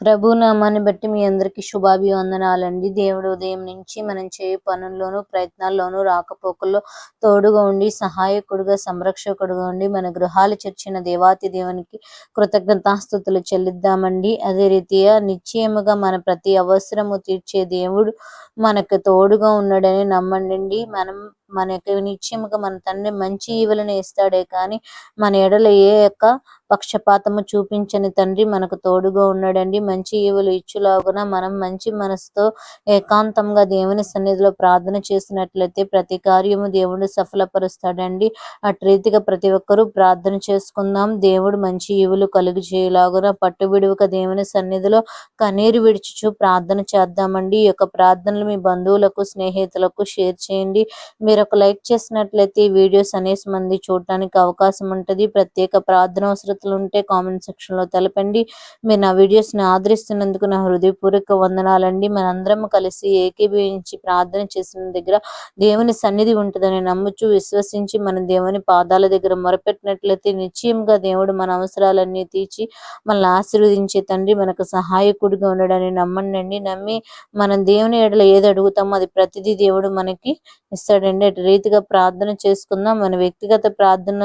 ప్రభు నామాన్ని బట్టి మీ అందరికీ శుభాభివందనాలండి. దేవుడు ఉదయం నుంచి మనం చేయు పనుల్లోనూ ప్రయత్నాల్లోనూ రాకపోకల్లో తోడుగా ఉండి సహాయకుడుగా సంరక్షకుడుగా ఉండి మన గృహాలు చర్చిన దేవాతి దేవునికి కృతజ్ఞతాస్థుతులు చెల్లిద్దామండి. అదే రీతిగా నిశ్చయముగా మన ప్రతి అవసరము తీర్చే దేవుడు మనకు తోడుగా ఉన్నాడని నమ్మండి మనం మనకి నిత్యముగా మన తండ్రి మంచి ఈవులను ఇస్తాడే కానీ మన ఎడల ఏ యొక్క పక్షపాతము చూపించని తండ్రి మనకు తోడుగా ఉన్నాడండి. మంచి ఈవులు ఇచ్చులాగున మనం మంచి మనసుతో ఏకాంతంగా దేవుని సన్నిధిలో ప్రార్థన చేసినట్లయితే ప్రతి కార్యము దేవుడు సఫలపరుస్తాడండి. అటు రీతిగా ప్రతి ఒక్కరూ ప్రార్థన చేసుకుందాం. దేవుడు మంచి ఈవులు కలుగు చేయలాగున పట్టు విడువక దేవుని సన్నిధిలో కన్నీరు విడిచుచు ప్రార్థన చేద్దామండి. ఈ యొక్క ప్రార్థనలు మీ బంధువులకు స్నేహితులకు షేర్ చేయండి. మీరు ఒక లైక్ చేసినట్లయితే ఈ వీడియోస్ అనేసి మంది చూడటానికి అవకాశం ఉంటుంది. ప్రత్యేక ప్రార్థన అవసరతలు ఉంటే కామెంట్ సెక్షన్లో తెలపండి. మీరు నా వీడియోస్ని ఆదరిస్తున్నందుకు నా హృదయపూర్వక వందనాలండి. మనందరం కలిసి ఏకీభవించి ప్రార్థన చేసిన దగ్గర దేవుని సన్నిధి ఉంటుందని నమ్ముచు విశ్వసించి మన దేవుని పాదాల దగ్గర మొరపెట్టినట్లయితే నిశ్చయంగా దేవుడు మన అవసరాలన్నీ తీర్చి మనల్ని ఆశీర్వదించే తండ్రి మనకు సహాయకుడిగా ఉండడని నమ్మండి నమ్మి మనం దేవుని ఎడల ఏది అడుగుతామో అది ప్రతిదీ దేవుడు మనకి ఇస్తాడండి. అటు రీతిగా ప్రార్థన చేసుకుందాం. మన వ్యక్తిగత ప్రార్థన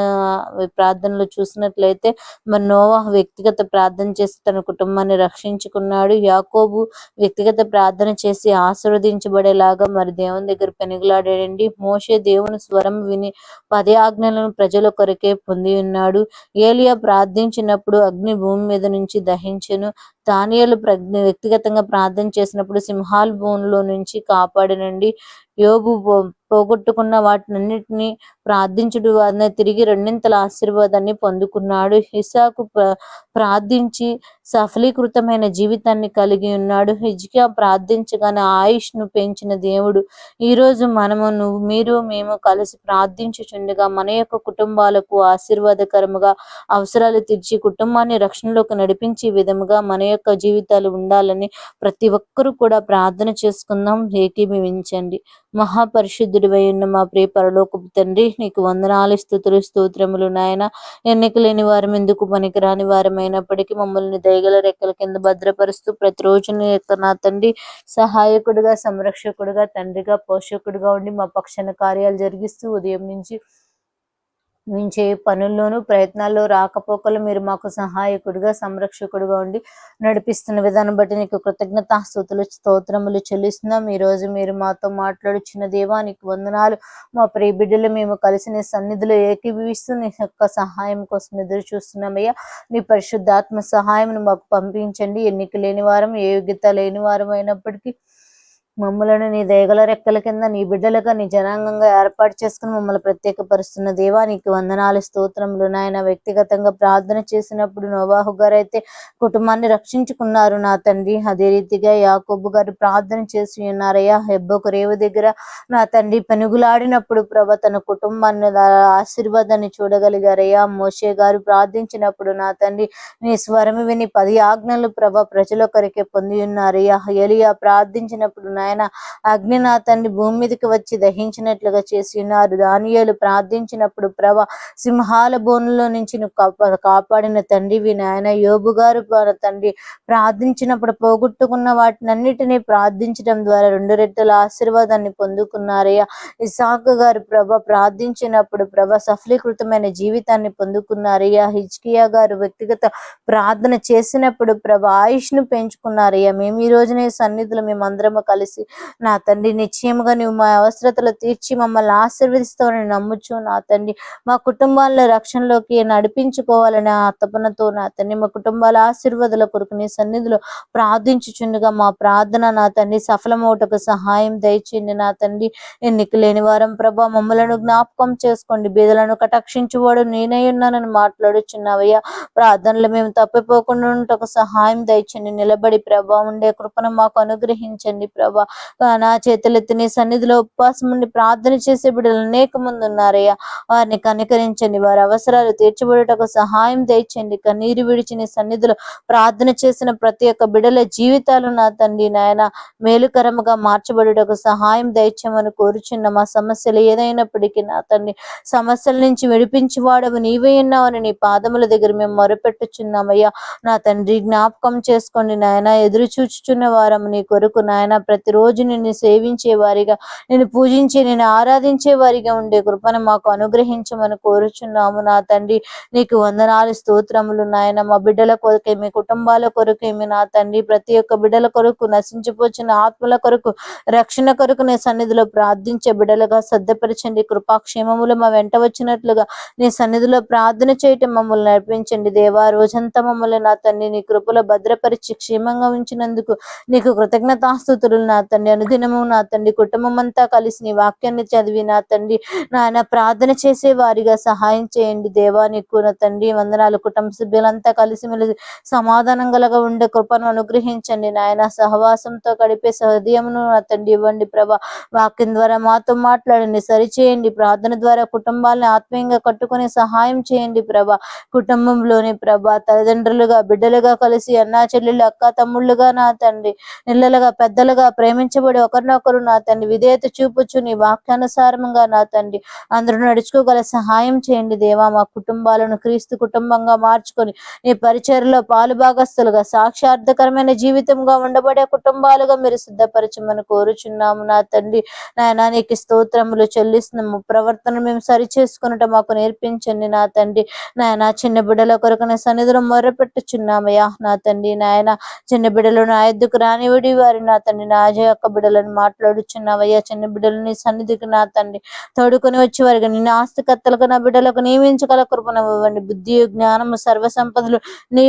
ప్రార్థనలు చూసినట్లయితే మన నోవా వ్యక్తిగత ప్రార్థన చేసి తన కుటుంబాన్ని రక్షించుకున్నాడు. యాకోబు వ్యక్తిగత ప్రార్థన చేసి ఆశీర్వదించబడేలాగా మరి దేవుని దగ్గర పెనుగులాడాడండి. మోషే దేవుని స్వరం విని పదే ఆజ్ఞలను ప్రజల కొరకే పొంది ఉన్నాడు. ఏలియా ప్రార్థించినప్పుడు అగ్ని భూమి మీద నుంచి దహించెను. దానియాలు ప్రజ్ఞ వ్యక్తిగతంగా ప్రార్థన చేసినప్పుడు సింహాల్ భూమిలో నుంచి కాపాడనండి. యోబు పోగొట్టుకున్న వాటినన్నిటిని ప్రార్థించుడు. వారిని తిరిగి రెండింతల ఆశీర్వాదాన్ని పొందుకున్నాడు. హిసాకు ప్రార్థించి సఫలీకృతమైన జీవితాన్ని కలిగి ఉన్నాడు. హిజ్కియా ప్రార్థించగానే ఆయుష్ను పెంచిన దేవుడు. ఈరోజు మనము నువ్వు మీరు మేము కలిసి ప్రార్థించుచుండగా మన యొక్క కుటుంబాలకు ఆశీర్వాదకరముగా అవసరాలు తీర్చి కుటుంబాన్ని రక్షణలోకి నడిపించే విధముగా మన యొక్క జీవితాలు ఉండాలని ప్రతి ఒక్కరూ కూడా ప్రార్థన చేసుకుందాం. ఏకీభవించండి. మహాపరిశుద్ధుడివై ఉన్న మా ప్రియ పరలోకపు తండ్రి నీకు వందనాలు స్థుతులు స్తోత్రములు నాయన. ఎన్నిక లేని వారం ఎందుకు పనికిరాని వారమైనప్పటికీ మమ్మల్ని దయగల రెక్కల కింద భద్రపరుస్తూ ప్రతిరోజు నీ యొక్క నా తండ్రి సహాయకుడిగా సంరక్షకుడిగా తండ్రిగా పోషకుడిగా ఉండి మా పక్షాన కార్యాలు జరిగిస్తూ ఉదయం నుంచి మేము చేయ పనుల్లోనూ ప్రయత్నాల్లో రాకపోకలు మీరు మాకు సహాయకుడిగా సంరక్షకుడిగా ఉండి నడిపిస్తున్న విధానం బట్టి నీకు కృతజ్ఞత స్థుతులు స్తోత్రములు చెల్లిస్తున్నాం. ఈరోజు మీరు మాతో మాట్లాడుచున్న దేవానికి వందనాలు. మా ప్రియ బిడ్డలు మేము కలిసి నీ సన్నిధిలో ఏకీభవిస్తూ నీ యొక్క సహాయం కోసం ఎదురు చూస్తున్నామయ్యా నీ పరిశుద్ధాత్మ సహాయం మాకు పంపించండి. ఎన్నిక లేని వారం ఏ యోగ్యత లేని వారం అయినప్పటికీ మమ్మలను నీ దయగల రెక్కల కింద నీ బిడ్డలుగా నీ జనాంగంగా ఏర్పాటు చేసుకుని మమ్మల్ని ప్రత్యేకపరుస్తున్న దేవా నీకు వందనాలు స్తోత్రములు. నాయన వ్యక్తిగతంగా ప్రార్థన చేసినప్పుడు నోవాహు గారు అయితే కుటుంబాన్ని రక్షించుకున్నారు. నా తండ్రి అదే రీతిగా యాకోబు గారు ప్రార్థన చేసి ఉన్నారయ్యా. హెబ్బకు రేవు దగ్గర నా తండ్రి పెనుగులాడినప్పుడు ప్రభ తన కుటుంబాన్ని ఆశీర్వాదాన్ని చూడగలిగారయ్యా. మోషే గారు ప్రార్థించినప్పుడు నా తండ్రి నీ స్వరం విని పది ఆజ్ఞలు ప్రభ ప్రజల కొరకే పొంది ఉన్నారయ్యా. ఎలియా ప్రార్థించినప్పుడు నాయన. అగ్ని నా తండ్రి భూమి మీదకి వచ్చి దహించినట్లుగా చేసి ఉన్నారు. దానియాలు ప్రార్థించినప్పుడు ప్రభ సింహాల బోనులో నుంచి నువ్వు కాపాడిన తండ్రివి నాయన. యోబు గారు తండ్రి ప్రార్థించినప్పుడు పోగొట్టుకున్న వాటినన్నిటినీ ప్రార్థించడం ద్వారా రెండు రెట్టల ఆశీర్వాదాన్ని పొందుకున్నారయ్యా. ఇసాకు గారు ప్రభ ప్రార్థించినప్పుడు ప్రభ సఫలీకృతమైన జీవితాన్ని పొందుకున్నారయ్యా. హిజ్కియా గారు వ్యక్తిగత ప్రార్థన చేసినప్పుడు ప్రభ ఆయుష్ను పెంచుకున్నారయ్యా. మేము ఈ రోజున సన్నిధులు మేమందరము కలిసి చేసి నా తండ్రి నిశ్చయముగా నువ్వు మా అవసరతలు తీర్చి మమ్మల్ని ఆశీర్వదిస్తావని నమ్ముచు నా తండ్రి మా కుటుంబాలను రక్షణలోకి నడిపించుకోవాలని ఆ తపనతో నా తండ్రి మా కుటుంబాల ఆశీర్వాదాల కొరకు నీ సన్నిధిలో ప్రార్థించుచుండగా మా ప్రార్థన నా తండ్రి సఫలమవుటకు సహాయం దయచేయండి. నా తండ్రి ఎన్నిక లేని వారం ప్రభా మమ్మలను జ్ఞాపకం చేసుకోండి. బీదలను కటాక్షించువాడు నేనే ఉన్నానని మాట్లాడుచున్నావయ్యా. ప్రార్థనలు మేము తప్పిపోకుండా సహాయం దయచండి నిలబడి ప్రభా ఉండే కృపను మాకు అనుగ్రహించండి ప్రభా. ప్రభా నా చేతులెత్తి నీ సన్నిధిలో ఉపవాసం ప్రార్థన చేసే బిడ్డలు అనేక మంది ఉన్నారయ్యా. వారిని కనికరించండి. వారి అవసరాలు తీర్చబడుటకు సహాయం తెచ్చండి కన్నీరు విడిచి నీ సన్నిధిలో ప్రార్థన చేసిన ప్రతి ఒక్క బిడల జీవితాలు నా తండ్రి నాయన మేలుకరముగా మార్చబడుటకు సహాయం దయచేయమని కోరుచున్న. మా సమస్యలు ఏదైనప్పటికీ నా తండ్రి సమస్యల నుంచి విడిపించి వాడవు. నీవే ఉన్నావని నీ పాదముల దగ్గర మేము మొరపెట్టుచున్నామయ్యా. నా తండ్రి జ్ఞాపకం చేసుకోండి నాయన. ఎదురు చూచుచున్న వారము నీ కొరకు నాయన. ప్రతిరోజు నిన్ను సేవించే వారిగా నేను పూజించి నేను ఆరాధించే వారిగా ఉండే కృపను మాకు అనుగ్రహించమని కోరుచున్నాము నా తండ్రి. నీకు వందనాలు స్తోత్రములు నాయన. మా బిడ్డల కొరకే మీ కుటుంబాల కొరకే మీ నా తండ్రి. ప్రతి ఒక్క బిడ్డల కొరకు నశించిపోచిన ఆత్మల కొరకు రక్షణ కొరకు నీ సన్నిధిలో ప్రార్థించే బిడ్డలుగా సిద్ధపరచండి. కృపాక్షేమములు మా వెంట వచ్చినట్లుగా నీ సన్నిధిలో ప్రార్థన చేయటం మమ్మల్ని నడిపించండి. దేవా రోజంతా మమ్మల్ని నా తండ్రి నీ కృపలో భద్రపరిచి క్షేమంగా ఉంచినందుకు నీకు కృతజ్ఞతాస్తుతులు నా తండ్రి అనుదినము నా తండ్రి కుటుంబం అంతా కలిసి నీ వాక్యాన్ని చదివి నా తండ్రి నాయన ప్రార్థన చేసే వారిగా సహాయం చేయండి. దేవా నీకు నా తండ్రి వందనాలు. కుటుంబ సభ్యులంతా కలిసి మెలిసి సమాధానం గలగా ఉండే కృపను అనుగ్రహించండి. నాయన సహవాసంతో గడిపే సహృదయమును నా తండ్రి ఇవ్వండి ప్రభా. వాక్యం ద్వారా మాతో మాట్లాడండి సరిచేయండి. ప్రార్థన ద్వారా కుటుంబాలను ఆత్మీయంగా కట్టుకునే సహాయం చేయండి ప్రభా. కుటుంబంలోని ప్రభా తల్లిదండ్రులుగా బిడ్డలుగా కలిసి అన్నా చెల్లెళ్ళు అక్క తమ్ముళ్ళుగా నా తండ్రి నిల్లలుగా పెద్దలుగా ప్రేమించబడి ఒకరినొకరు నా తండ్రి విధేయత చూపుచు నీ వాక్యానుసారంగా నా తండ్రి. అందరూ నడుచుకోగల సహాయం చేయండి దేవా. మా కుటుంబాలను క్రీస్తు కుటుంబంగా మార్చుకొని నీ పరిచయలో పాలు భాగస్తులుగా సాక్షార్థకరమైన జీవితంగా ఉండబడే కుటుంబాలుగా మీరు సిద్ధపరచమని కోరుచున్నాము నా తండ్రి. నాయన నీకు స్తోత్రములు చెల్లిస్తున్నాము. ప్రవర్తన మేము సరి చేసుకున్నట మాకు నేర్పించండి నా తండ్రి. నాయన చిన్న బిడ్డల కొరకు నా సన్నిధిలో మొర్రపెట్టుచున్నామయ్యా నా తండ్రి. నాయన చిన్న బిడ్డలు నా ఎద్దుకు రానివిడి వారి నా తండ్రి. నా యొక్క బిడ్డలను మాట్లాడుచున్నావయ్యా? చిన్న బిడ్డలు నీ సన్నిధికి నా తండ్రి. తోడుకొని వచ్చే వారికి నిన్ను ఆస్తికర్తలకు నా బిడ్డలకు నియమించగల కృపను ఇవ్వండి బుద్ధి జ్ఞానము సర్వ సంపదలు నీ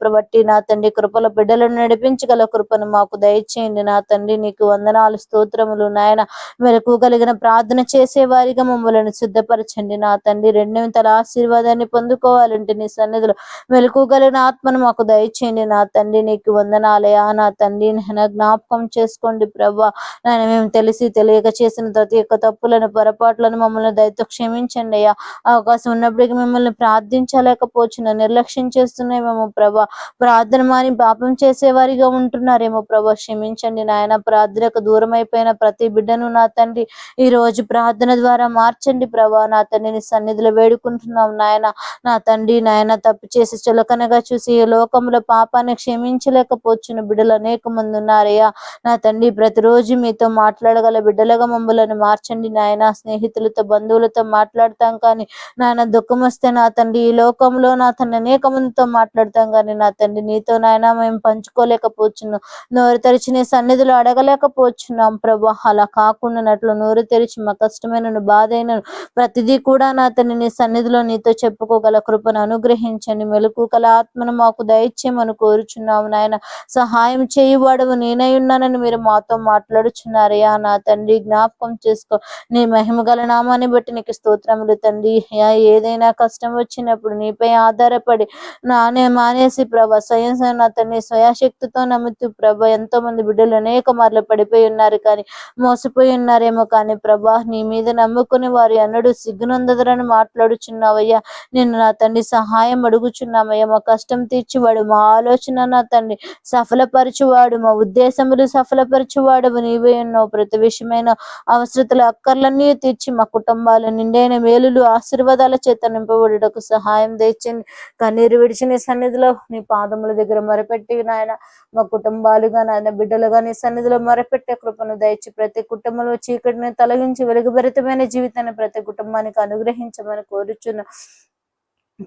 ప్రబట్టి నా తండ్రి కృపల బిడ్డలను నడిపించగల కృపను మాకు దయచేయండి. నా తండ్రి నీకు వందనాలు స్తోత్రములు నాయన. మెలకు కలిగిన ప్రార్థన చేసే వారిగా మమ్మల్ని సిద్ధపరచండి. నా తండ్రి రెండింతల ఆశీర్వాదాన్ని పొందుకోవాలంటే నీ సన్నిధిలో మెలకు కలిగిన ఆత్మను మాకు దయచేయండి. నా తండ్రి నీకు వందనాలయా నా తండ్రి నాయన జ్ఞాపకం చేసుకోండి ప్రభా. నాయన మేము తెలిసి తెలియక చేసిన ప్రతి ఒక్క తప్పులను పొరపాట్లను మమ్మల్ని దయతో క్షమించండి అయ్యా. అవకాశం ఉన్నప్పటికీ మిమ్మల్ని ప్రార్థించలేకపోతున్నా నిర్లక్ష్యం చేస్తున్నామేమో ప్రభా. ప్రార్థన మాని పాపం చేసేవారిగా ఉంటున్నారేమో ప్రభా. క్షమించండి నాయన ప్రార్థనకు దూరం అయిపోయిన ప్రతి బిడ్డను నా తండ్రి ఈ రోజు ప్రార్థన ద్వారా మార్చండి ప్రభా. నా తండ్రిని సన్నిధిలో వేడుకుంటున్నాం నాయన. నా తండ్రి నాయన తప్పు చేసి చులకనగా చూసి ఈ లోకంలో పాపాన్ని క్షమించలేకపోతున్న బిడ్డలు అనేక మంది ఉన్నారయ్యా. నా తండ్రి ప్రతిరోజు మీతో మాట్లాడగల బిడ్డలుగా మమ్మల్ని మార్చండి నాయన. స్నేహితులతో బంధువులతో మాట్లాడతాం కానీ నాయన దుఃఖం వస్తే నా తండ్రి ఈ లోకంలో నా తండ్రి అనేక మందితో మాట్లాడతాం కానీ నా తండ్రి నీతో నాయన మేము పంచుకోలేకపోతున్నాం నోరు తెరిచి నీ సన్నిధిలో అడగలేకపోతున్నాం ప్రభా. అలా కాకుండానట్లు నోరు తెరిచి మా కష్టమైన బాధైన ప్రతిదీ కూడా నా తండ్రి నీ సన్నిధిలో నీతో చెప్పుకోగల కృపను అనుగ్రహించండి. మెలకు కల ఆత్మను మాకు దయచేయమని కోరుచున్నాము నాయన. సహాయం చేయువాడవు నేనై ఉన్నానని మీరు మాతో మాట్లాడుచున్నారయ్యా నా తండ్రి జ్ఞాపకం చేసుకో. నీ మహిమ గల నామాన్ని బట్టి నీకు స్తోత్రములు తండ్రి. అయ్యా, ఏదైనా కష్టం వచ్చినప్పుడు నీపై ఆధారపడి నానే మానేసి ప్రభ స్వయం నా తండ్రి స్వయాశక్తితో నమ్ముతూ ప్రభ ఎంతో మంది బిడ్డలు అనేక మార్లు పడిపోయి ఉన్నారు కానీ మోసపోయి ఉన్నారేమో కానీ ప్రభా నీ మీద నమ్ముకుని వారు ఎన్నడూ సిగ్గునందరని మాట్లాడుచున్నావయ్యా. నేను నా తండ్రి సహాయం అడుగుచున్నామయ్యా. మా కష్టం తీర్చివాడు మా ఆలోచన నా తండ్రి సఫలపరచువాడు మా ఉద్దేశం ఉద్దేశములు సఫలపరచువాడు నీవే ఎన్నో ప్రతి విషయమైన అవసరతల అక్కర్లన్నీ తీర్చి మా కుటుంబాల నిండైన మేలులు ఆశీర్వాదాల చేత నింపబడుటకు సహాయం తెచ్చండి కన్నీరు విడిచి నీ సన్నిధిలో నీ పాదముల దగ్గర మొరపెట్టి నాయన మా కుటుంబాలుగా నాయన బిడ్డలుగా నీ సన్నిధిలో మొరపెట్టే కృపను దయచి ప్రతి కుటుంబంలో చీకటిని తొలగించి వెలుగుభరితమైన జీవితాన్ని ప్రతి కుటుంబానికి అనుగ్రహించమని కోరుచున్న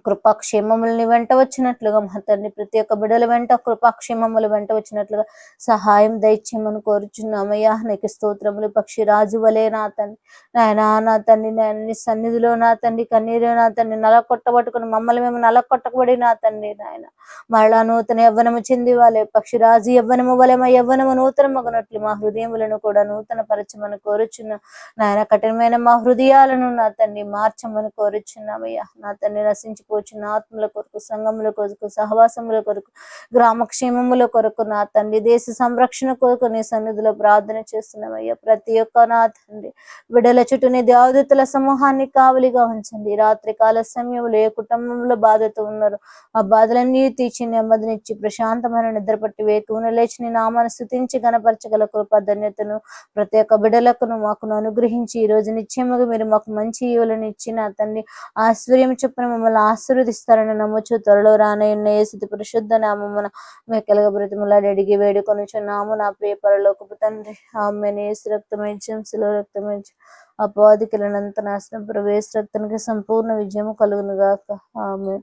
కృపాక్షేమములని వెంట వచ్చినట్లుగా మా తండ్రి ప్రతి ఒక్క బిడల వెంట కృపాక్షేమములు వెంట వచ్చినట్లుగా సహాయం దయచేయమని కోరుచున్నామయ్యా. నీకు స్తోత్రములు. పక్షి రాజు వలే నా తండ్రి నాయనా నా తండ్రి నాయన సన్నిధిలో నా తండ్రి కన్నీరు నా తండ్రి నలకొట్టబట్టుకుని మమ్మల్ని మేము నలకొట్టబడి నా తండ్రి నాయన. మరలా నూతన యవ్వనము చెంది వాళ్ళే పక్షి రాజు యవ్వనము వలె మా యవ్వనము నూతన మగనట్లు మా హృదయములను కూడా నూతన పరచమని కోరుచున్నాం. నాయన కఠినమైన మా హృదయాలను నా తండ్రి మార్చమని కోరుచున్నామయ్యా. నా తండ్రి నశించి నశించిపోచున్న ఆత్మల కొరకు సంఘముల కొరకు సహవాసముల కొరకు గ్రామక్షేమముల కొరకు నా తండ్రి దేశ సంరక్షణ కొరకు నీ సన్నిధిలో ప్రార్థన చేస్తున్నామయ్యా. ప్రతి ఒక్క నా తండ్రి బిడ్డల చుట్టూ నీ దేవదూతల సమూహాన్ని కావలిగా ఉంచండి. రాత్రి కాల సమయంలో ఏ కుటుంబంలో బాధతో ఉన్నారు ఆ బాధలన్నీ తీర్చి నెమ్మదినిచ్చి ప్రశాంతమైన నిద్ర పట్టి వేకున లేచి నీ నామాన్ని స్థుతించి గణపరచగల కృప ధన్యతను ప్రతి ఒక్క బిడలకును మాకు అనుగ్రహించి ఈ రోజు నిత్యముగా మీరు మాకు మంచి ఈవులను ఇచ్చి నా తండ్రి ఆశ్వర్యం చొప్పున మమ్మల్ని ఆశీర్వదిస్తారని నమ్మచ్చు త్వరలో రానయ్యున్న యేసుతి పరిశుద్ధ నామమున మేకలుగా బ్రతిమలాడి అడిగి వేడుకొని చున్నాము నా ప్రియ పరలోకపు తండ్రి ఆమెను. ఏసు రక్తమించం శిలో రక్తమించం అపాధికులనంత నాశనం ప్రవేశ రక్తానికి సంపూర్ణ విజయము కలుగును గాక. ఆమె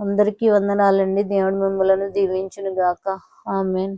అందరికీ వందనాలండి. దేవుడు మిమ్మలను దీవించును గాక. ఆమెన్.